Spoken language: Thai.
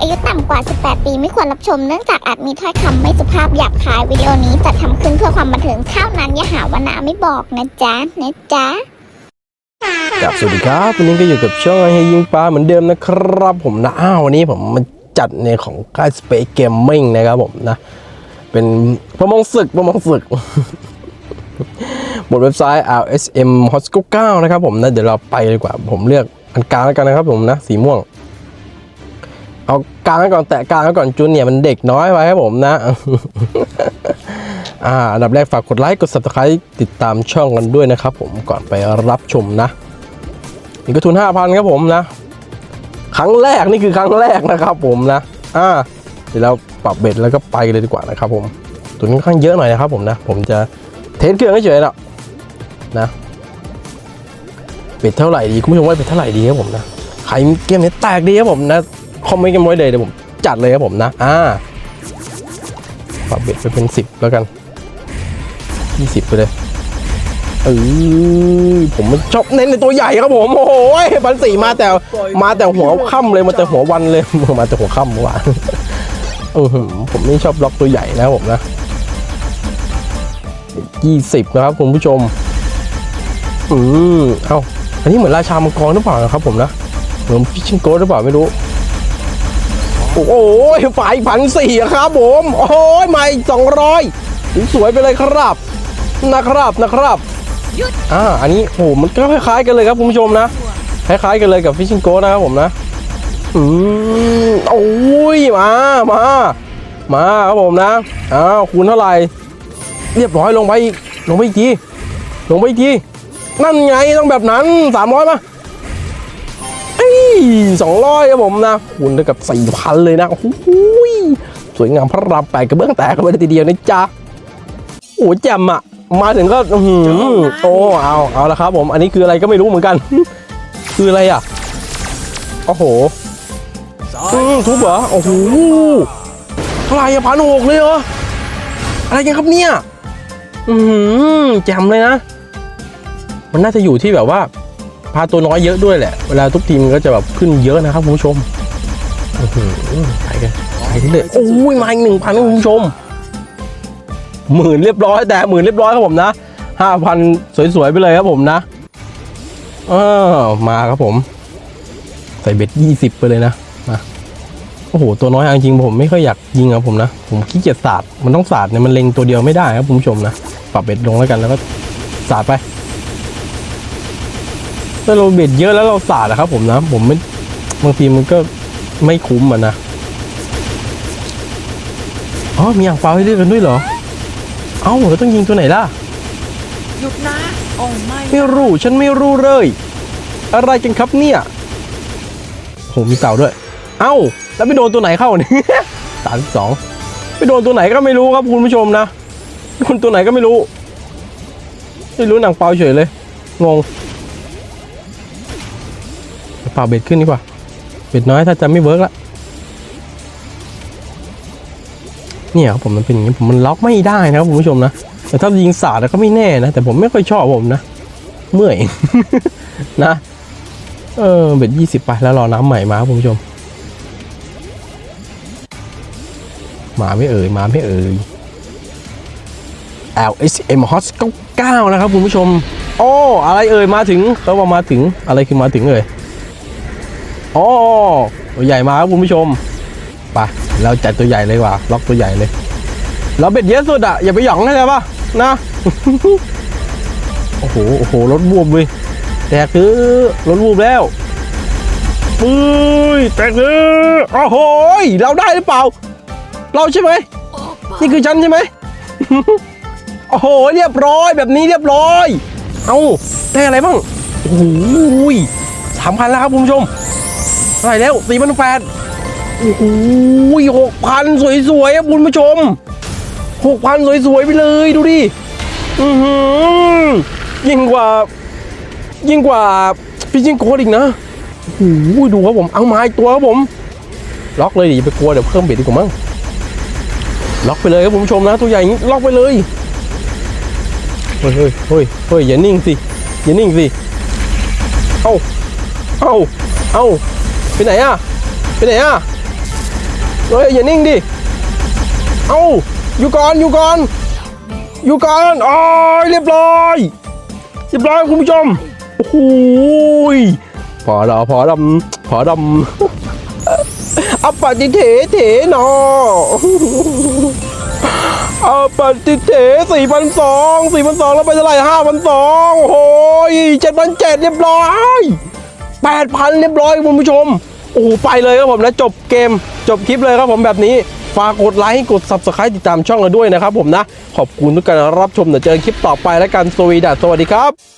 อายุต่ำกว่า 18 ปีไม่ควรรับชมเนื่องจากอาจมีถ้อยคำไม่สุภาพหยาบคายวิดีโอนี้จัดทำขึ้นเพื่อความบันเทิงเท่านั้นอย่าหาว่านาไม่บอกนะจ๊ะนะจ๊ะกับสวัสดีครับวันนี้ก็อยู่กับช่องไอเฮียยิงปลาเหมือนเดิมนะครับ ผมนะอ้าววันนี้ผมมาจัดในของค่าย Space Gaming นะครับผมนะ เป็นประมงศึกประมงศึกบนเว็บไซต์ RSM Hot 9นะครับผมนะเดี๋ยวเราไปดีกว่าผมเลือกอันกลางแล้วกันนะครับผมนะสีม่วง กลางไว้ก่อนแตะกลางไว้ก่อนจูนเนี่ยมันเด็กน้อยไปครับผมนะ อ่าดับแรกฝากกดไลค์กด subscribe ติดตามช่องกันด้วยนะครับผมก่อนไปรับชมนะนี่ก็ทุน5,000ครับผมนะ ครั้งแรกนี่คือครั้งแรกนะครับผมนะ อ่าเดี๋ยวเราปรับเบ็ดแล้วก็ไปเลยดีกว่านะครับผมตัวนี้ค่อนข้างเยอะหน่อยนะครับผมนะ ผมจะเทสเครื่องเฉยๆนะนะเบ็ดเท่าไหร่ดีคุณผู้ชมว่าเบ็ดเท่าไหร่ดีครับผมนะใครเกมนี้แตกดีครับผมนะ คอมเมนต์กันไว้เลยเดี๋ยวผมจัดเลยครับผมนะ อ่าปรับเบ็ดไปเป็น 10 แล้วกัน 20 ไปเลยเออผมชอบเน้นในตัวใหญ่ครับผม โอ้โหพันสี่มาแต่มาแต่หัวค่ำเลยมาแต่หัววันเลยมาแต่หัวค่ำเมื่อวานเออผมไม่ชอบล็อกตัวใหญ่นะผมนะยี่สิบนะครับคุณผู้ชม อืมเอ้าอันนี้เหมือนราชามังกรหรือเปล่านะครับผมนะเหมือนฟิชชิงโกหรือเปล่าไม่รู้ โอ้โหฝ่ายพันสี่ครับผม โอ้ยไม่สองร้อยสวยไปเลยครับ นะครับนะครับอ่าอันนี้โอ้โหมันก็คล้ายๆกันเลยครับคุณผู้ชมนะคล้ายๆกันเลยกับฟิชชิงโกนะครับผมนะอืมโอ้ยมามามาครับผมนะอ้าวคูณเท่าไหร่เรียบร้อยลงไปอีกลงไปอีกทีลงไปอีกทีนั่นไงต้องแบบนั้นสามร้อยมา สองร้อยครับผมนะคูณเท่ากับสี่พันเลยนะโอ้โหยสวยงามพระรามแปดกระเบื้องแตกกันไปเลยทีเดียวนะจ๊ะโอ้แจ่มอะมาถึงก็อื้อหือโอ้เอาเอาละครับผมอันนี้คืออะไรก็ไม่รู้เหมือนกัน คืออะไรอะโอ้โหอืมทุบเหรอโอ้โหเท่าไหร่อะพันหกเลยเหรออะไรกันครับเนี่ย อืมแจ่มเลยนะ มันน่าจะอยู่ที่แบบว่าพาตัวน้อยเยอะด้วยแหละ เวลาทุกทีมก็จะแบบขึ้นเยอะนะครับคุณผู้ชมอื้อหือไปกันไปกันเลยโอ้ยมาอีกหนึ่งพันคุณผู้ชมหมื่นเรียบร้อยแต่หมื่นเรียบร้อยครับผมนะห้าพันสวยๆไปเลยครับผมนะเออมาครับผม ใส่เบ็ดยี่สิบไปเลยนะมาโอ้โหตัวน้อยจริงๆผมไม่ค่อยอยากยิงครับผมนะ ผมขี้เกียจสาดมันต้องสาดเนี่ยมันเล็งตัวเดียวไม่ได้ครับคุณผู้ชมนะปรับเบ็ดลงแล้วกันแล้วก็สาดไป ถ้าเราเบ็ดเยอะแล้วเราสาดนะครับผมนะ ผมไม่บางทีมันก็ไม่คุ้มอะนะอ๋อมีอ่างเปาให้เลือกกันด้วยเหรอ เอ้าเราต้องยิงตัวไหนล่ะหยุดนะโอ้ไม่ไม่รู้ฉันไม่รู้เลย อะไรกันครับเนี่ยโหมีเต่าด้วย เอ้า แล้วไปโดนตัวไหนเข้าเนี่ยสามสองไปโดนตัวไหนก็ไม่รู้ครับคุณผู้ชมนะโดนตัวไหนก็ไม่รู้ ไม่รู้หนังเปล่าเฉยเลย งงเปล่าเบ็ดขึ้นดีกว่า เบ็ดน้อยถ้าจะไม่เวิร์กละเนี่ยครับผมมันเป็นอย่างนี้ผมมันล็อกไม่ได้นะครับคุณผู้ชมนะแต่ถ้ายิงสาดก็ไม่แน่นะ แต่ผมไม่ค่อยชอบผมนะ เมื่อยนะเออเบ็ดยี่สิบไปแล้วรอน้ำใหม่มาครับคุณผู้ชมมาไม่เอ่ยมาไม่เอ่ย LSM Hot 99 นะครับคุณผู้ชม โอ้ อะไรเอ่ย มาถึงเขาว่ามาถึงอะไรคือมาถึงเอ่ย อ๋อตัวใหญ่มาครับคุณผู้ชมไปเราจัดตัวใหญ่เลยว่าล็อกตัวใหญ่เลย เราเบ็ดเยอะสุดอะอย่าไปหยองนะปะนะโอ้โหโอ้โหรถบวมเลยแตกคือรถบวมแล้วปุ้ยแตกคือโอ้โหเราได้หรือเปล่า เราใช่ไหมนี่คือฉันใช่ไหมโอ้โหเรียบร้อยแบบนี้เรียบร้อย เอาได้อะไรบ้างโอ้โหสามพันแล้วครับคุณผู้ชม เท่าไหร่แล้วสี่พันแปดโอ้โหหกพันสวยๆครับคุณผู้ชมหกพันสวยๆไปเลยดูดิอือหือยิ่งกว่า ยิ่งกว่าพี่จิงโกดอีกนะโอ้โหดูครับผมเอาไม้ตัวครับผม ล็อกเลยดิอย่าไปกลัวเดี๋ยวเพิ่มเบ็ดดีกว่ามั้งล็อกไปเลยครับคุณผู้ชมนะ ตัวใหญ่นี้ล็อกไปเลยเฮ้ยเฮ้ยเฮ้ยเฮ้ยอย่านิ่งสิอย่านิ่งสิ เอ้าเอ้าเอ้า ไปไหนอะไปไหนอะเฮ้ยอย่านิ่งดิ เอ้าอยู่ก่อนอยู่ก่อน อยู่ก่อนอ๋อเรียบร้อย เรียบร้อยคุณผู้ชมโอ้โหพอดอพอดำพอดำอัปฏิเถเถนออัปปฏิเถสี่พันสองสี่พันสองแล้วไปเท่าไหร่ห้าพันสองโอ้ยเจ็ดพันเจ็ดเรียบร้อยแปดพันเรียบร้อยคุณผู้ชม โอ้โหไปเลยครับผมนะจบเกมจบคลิปเลยครับผมแบบนี้ฝากกดไลค์กด subscribe ติดตามช่องเราด้วยนะครับผมนะ ขอบคุณทุกการรับชมเดี๋ยวเจอกันคลิปต่อไปแล้วกันสวีดัสสวัสดีครับ